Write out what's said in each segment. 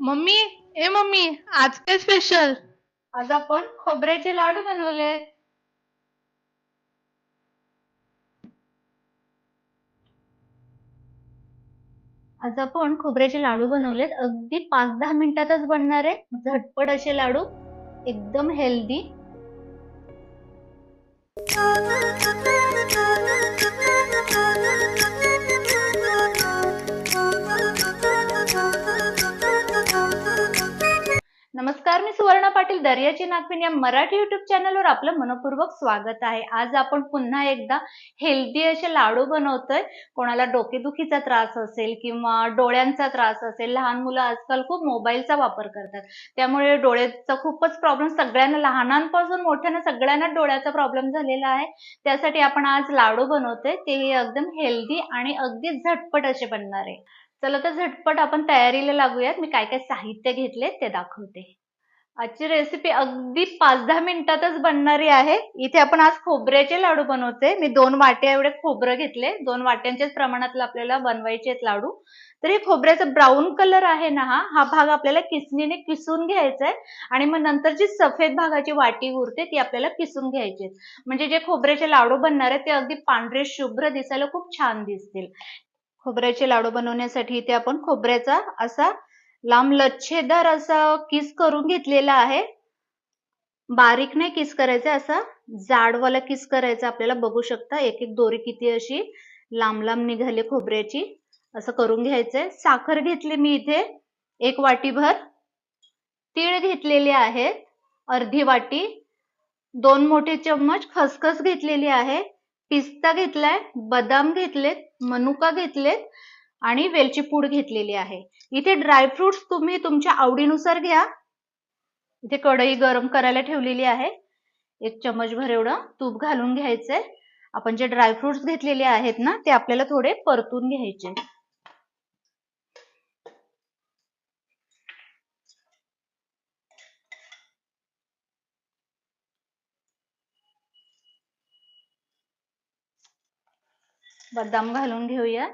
Mummy ए mummy आज काय special आज आपण खोबऱ्याचे लाडू बनवले. आज आपण खोबऱ्याचे लाडू बनवलेत. अगदी पाच दहा मिनिटातच बनणार आहे. झटपट असे लाडू. एकदम हेल्दी नमस्कार मी सुवर्णा पाटील दर्याची नागपिन या मराठी युट्यूब चॅनलवर आपलं मनपूर्वक स्वागत आहे. आज आपण पुन्हा एकदा हेल्दी असे लाडू बनवतोय. कोणाला डोकेदुखीचा त्रास असेल किंवा डोळ्यांचा त्रास असेल लहान मुलं आजकाल खूप मोबाईलचा वापर करतात. त्यामुळे डोळ्याचा खूपच प्रॉब्लेम सगळ्यांना लहानांपासून मोठ्यांना सगळ्यांना डोळ्याचा प्रॉब्लेम झालेला आहे. त्यासाठी आपण आज लाडू बनवतोय. ते एकदम हेल्दी आणि अगदी झटपट असे बनणार आहे. चला तर झटपट आपण तयारीला लागूयात. मी काय काय साहित्य घेतले ते दाखवते. आजची रेसिपी अगदी पाच दहा मिनिटातच बनणारी आहे. इथे आपण आज खोबऱ्याचे लाडू बनवते. मी दोन वाट्या एवढे खोबरं घेतले. दोन वाट्यांच्याच प्रमाणात आपल्याला बनवायचे आहेत लाडू. तर हे खोबऱ्याचा ब्राऊन कलर आहे ना हा हा भाग आपल्याला किसणीने किसून घ्यायचा आहे आणि मग नंतर जी सफेद भागाची वाटी उरते ती आपल्याला किसून घ्यायची म्हणजे जे खोबऱ्याचे लाडू बनणार आहेत ते अगदी पांढरे शुभ्र दिसायला खूप छान दिसतील. खोबऱ्याचे लाडू बनवण्यासाठी इथे आपण खोबऱ्याचा असा लांब लच्छेदार असा किस करून घेतलेला आहे. बारीक नाही किस करायचा असा जाडवाला किस करायचा आपल्याला बघू शकता. एक एक दोरी किती अशी लांब लांब निघाली खोबऱ्याची. असं करून घ्यायचंय. साखर घेतली मी इथे एक वाटीभर. तीळ घेतलेले आहेत अर्धी वाटी. दोन मोठे चम्मच खसखस घेतलेली आहे. पिस्ता घेतलाय बदाम घेतलेत मनुका घेतलेत आणि वेलची पूड घेतलेली आहे. इथे ड्रायफ्रुट्स तुम्ही तुमच्या आवडीनुसार घ्या. इथे कढई गरम करायला ठेवलेली आहे. एक चमचभर एवढं तूप घालून घ्यायचंय. आपण जे ड्रायफ्रुट्स घेतलेले आहेत ना ते आपल्याला थोडे परतून घ्यायचे. बदाम घालून घेऊया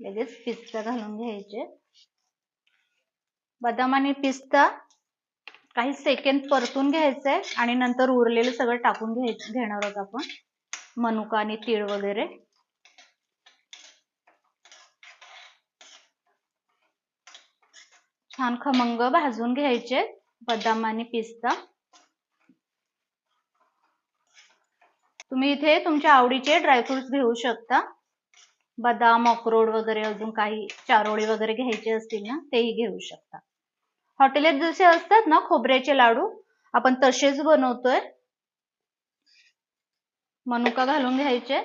लगेच पिस्ता घालून घ्यायचे. बदाम आणि पिस्ता काही सेकंद परतून घ्यायचंय आणि नंतर उरलेलं सगळं टाकून घ्यायचं घेणार आहोत आपण. मनुका आणि तीळ वगैरे. छान खमंग भाजून घ्यायचे बदाम आणि पिस्ता. तुम्ही इथे तुमच्या आवडीचे ड्रायफ्रुट्स घेऊ शकता. बदाम अक्रोड वगैरे अजून काही चारोळी वगैरे घ्यायचे असतील ना तेही घेऊ शकता. हॉटेलेत जसे असतात ना खोबऱ्याचे लाडू आपण तसेच बनवतोय. मनुका घालून घ्यायचे.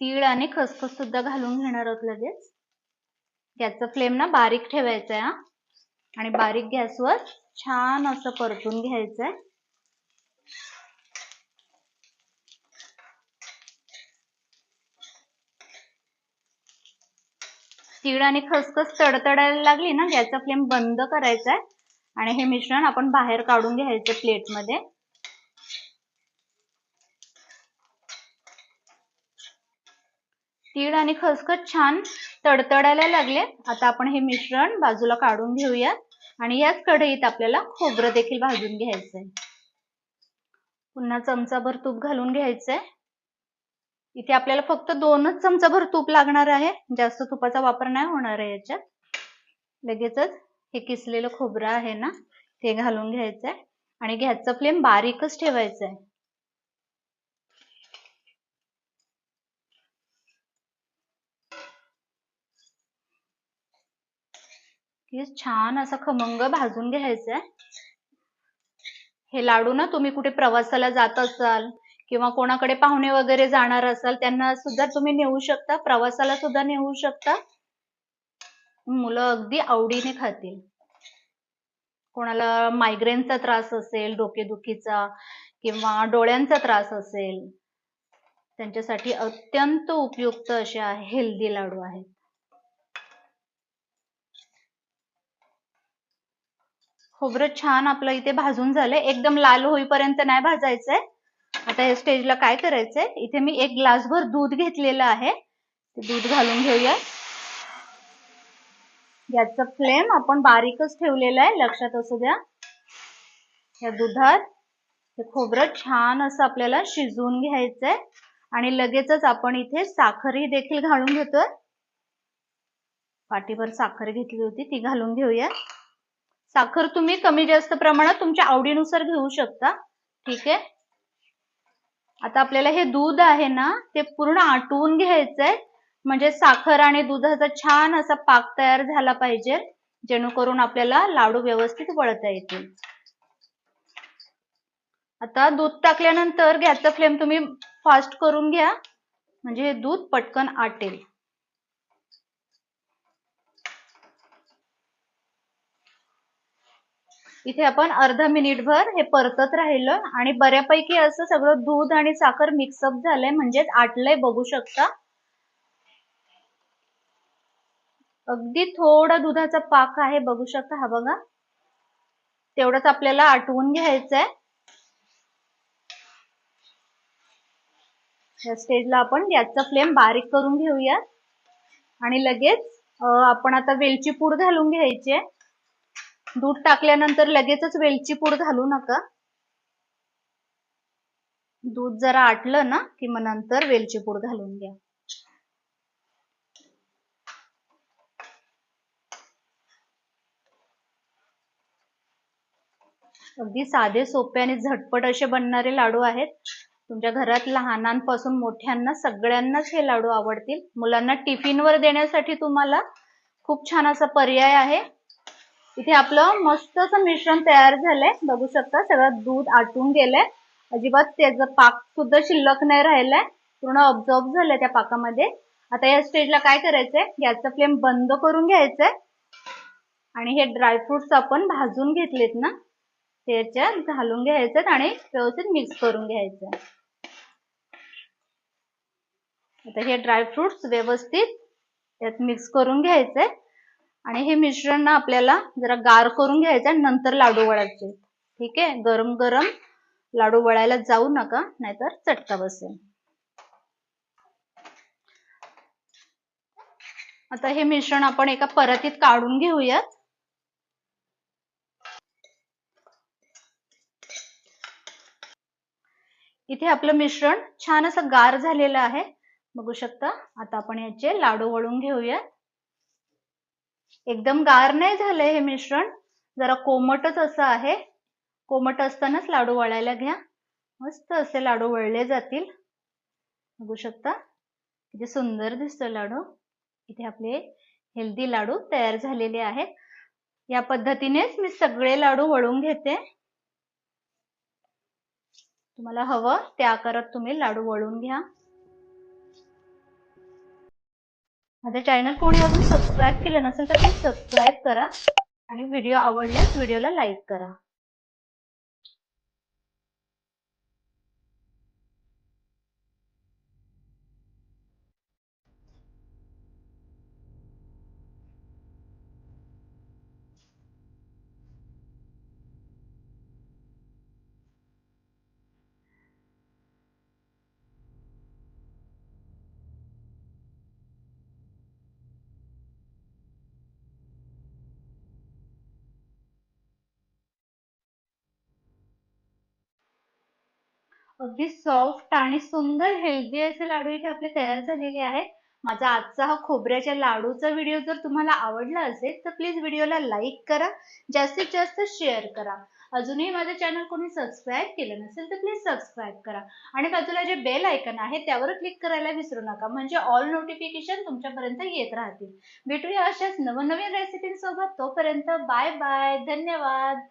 तीळ आणि खसखस सुद्धा घालून घेणार आहोत लगेच. गॅसचा फ्लेम ना बारीक ठेवायचा आहे हा. आणि बारीक गॅसवर छान असं परतून घ्यायचंय. तीळ आणि खसखस तडतडायला लागली ना गॅसचा फ्लेम बंद करायचा आहे आणि हे मिश्रण आपण बाहेर काढून घ्यायचं प्लेटमध्ये. तीळ आणि खसखस छान तडतडायला लागले. आता आपण हे मिश्रण बाजूला काढून घेऊया आणि याच कढईत आपल्याला खोबरं देखील भाजून घ्यायचंय. पुन्हा चमचाभर तूप घालून घ्यायचंय. इथे आपल्याला फक्त दोनच चमचाभर तूप लागणार आहे. जास्त तुपाचा वापर नाही होणार आहे याच्यात. लगेचच हे किसलेलं खोबरं आहे ना ते घालून घ्यायचंय. आणि गॅसचा फ्लेम बारीकच ठेवायचा आहे छान असा खमंग भाजून घ्यायचंय. हे लाडू ना तुम्ही कुठे प्रवासाला जात असाल किंवा कोणाकडे पाहुणे वगैरे जाणार असाल त्यांना सुद्धा तुम्ही नेऊ शकता प्रवासाला सुद्धा नेऊ शकता. मुलं अगदी आवडीने खातील. कोणाला मायग्रेनचा त्रास असेल डोकेदुखीचा किंवा डोळ्यांचा त्रास असेल त्यांच्यासाठी अत्यंत उपयुक्त असे हेल्दी लाडू आहेत. खोबरं छान आपलं इथे भाजून झालंय. एकदम लाल होईपर्यंत नाही भाजायचंय. आता या स्टेजला काय करायचंय? इथे मी एक ग्लासभर दूध घेतलेलं आहे. ते दूध घालून घेऊया. याचं फ्लेम आपण बारीकच ठेवलेला आहे. लक्षात असू द्या. या दुधात हे खोबरं छान असं आपल्याला शिजवून घ्यायचंय. आणि लगेचच आपण इथे साखरही देखील घालून घेतोय. पाठीभर साखर घेतली होती ती घालून घेऊया. साखर तुम्ही कमी जास्त प्रमाणात तुमच्या आवडीनुसार घेऊ शकता. ठीक आहे? आता आपल्याला हे दूध आहे ना ते पूर्ण आटवून घ्यायचंय. म्हणजे साखर आणि दुधाचा छान असा पाक तयार झाला पाहिजे जेणेकरून आपल्याला लाडू व्यवस्थित वळता येतील. आता दूध टाकल्यानंतर गॅसचा फ्लेम तुम्ही फास्ट करून घ्या. म्हणजे हे दूध पटकन आटेल. इथे आपण अर्धा मिनिट भर हे परतत राहिलं आणि बऱ्यापैकी असं सगळं दूध आणि साखर मिक्सअप झालंय म्हणजेच आटलंय बघू शकता. अगदी थोडा दुधाचा पाक आहे बघू शकता हा बघा. तेवढंच आपल्याला आटवून घ्यायचंय. या स्टेजला आपण गॅसचा फ्लेम बारीक करून घेऊया आणि लगेच आपण आता वेलची पूड घालून घ्यायची आहे. दूध टाकल्यानंतर लगेचच वेलची पूड घालू नका. दूध जरा आटलं ना की मग नंतर वेलची पूड घालून घ्या. अगदी साधे सोपे आणि झटपट असे बनणारे लाडू आहेत. तुमच्या घरात लहानांपासून मोठ्यांना सगळ्यांनाच हे लाडू आवडतील. मुलांना टिफिनवर देण्यासाठी तुम्हाला खूप छान असा पर्याय आहे. इथे आपलं मस्त असं मिश्रण तयार झालंय. बघू शकता सगळं दूध आटून गेलंय. अजिबात त्याचं पाक सुद्धा शिल्लक नाही राहिलंय. पूर्ण ऑब्झॉर्ब झालंय त्या पाकामध्ये. आता या स्टेजला काय करायचंय? गॅसचा फ्लेम बंद करून घ्यायचंय. आणि हे ड्रायफ्रुट्स आपण भाजून घेतलेत ना त्याच्यात घालून घ्यायचं आणि व्यवस्थित मिक्स करून घ्यायचं आता हे ड्रायफ्रुट्स व्यवस्थित यात मिक्स करून घ्यायचंय. आणि हे मिश्रण ना आपल्याला जरा गार करून घ्यायचं आणि नंतर लाडू वळायचे. ठीक आहे? गरम गरम लाडू वळायला जाऊ नका नाहीतर चटका बसेल. आता हे मिश्रण आपण एका परतीत काढून घेऊयात. इथे आपलं मिश्रण छान असं गार झालेलं आहे. बघू शकता? आता आपण याचे लाडू वळून घेऊयात. एकदम गार नाही झालंय हे मिश्रण. जरा कोमटच असं आहे. कोमट असतानाच लाडू वळायला घ्या. मस्त असे लाडू वळले जातील. बघू शकता. किती सुंदर दिसतो लाडू. इथे आपले हेल्दी लाडू तयार झालेले आहेत. या पद्धतीनेच मी सगळे लाडू वळून घेते. तुम्हाला हवं त्या आकारात तुम्ही लाडू वळून घ्या. माझं चॅनल कोणी अजून सबस्क्राईब केलं नसेल तर प्लीज सबस्क्राईब करा आणि व्हिडिओ आवडल्यास व्हिडिओला लाईक करा. अगदी सॉफ्ट आणि सुंदर हेल्दी असे लाडू इथे आपले तयार झालेले आहेत. माझा आजचा हा खोबऱ्याच्या लाडूचा व्हिडिओ जर तुम्हाला आवडला असेल तर प्लीज व्हिडिओला लाईक करा जास्तीत जास्त शेअर करा. अजूनही माझं चॅनल कोणी सबस्क्राईब केलं नसेल तर प्लीज सबस्क्राईब करा. आणि बाजूला जे बेल आयकन आहे त्यावर क्लिक करायला विसरू नका. म्हणजे ऑल नोटिफिकेशन तुमच्यापर्यंत येत राहतील. भेटूया अशाच नवनवीन रेसिपींसोबत तोपर्यंत बाय बाय धन्यवाद.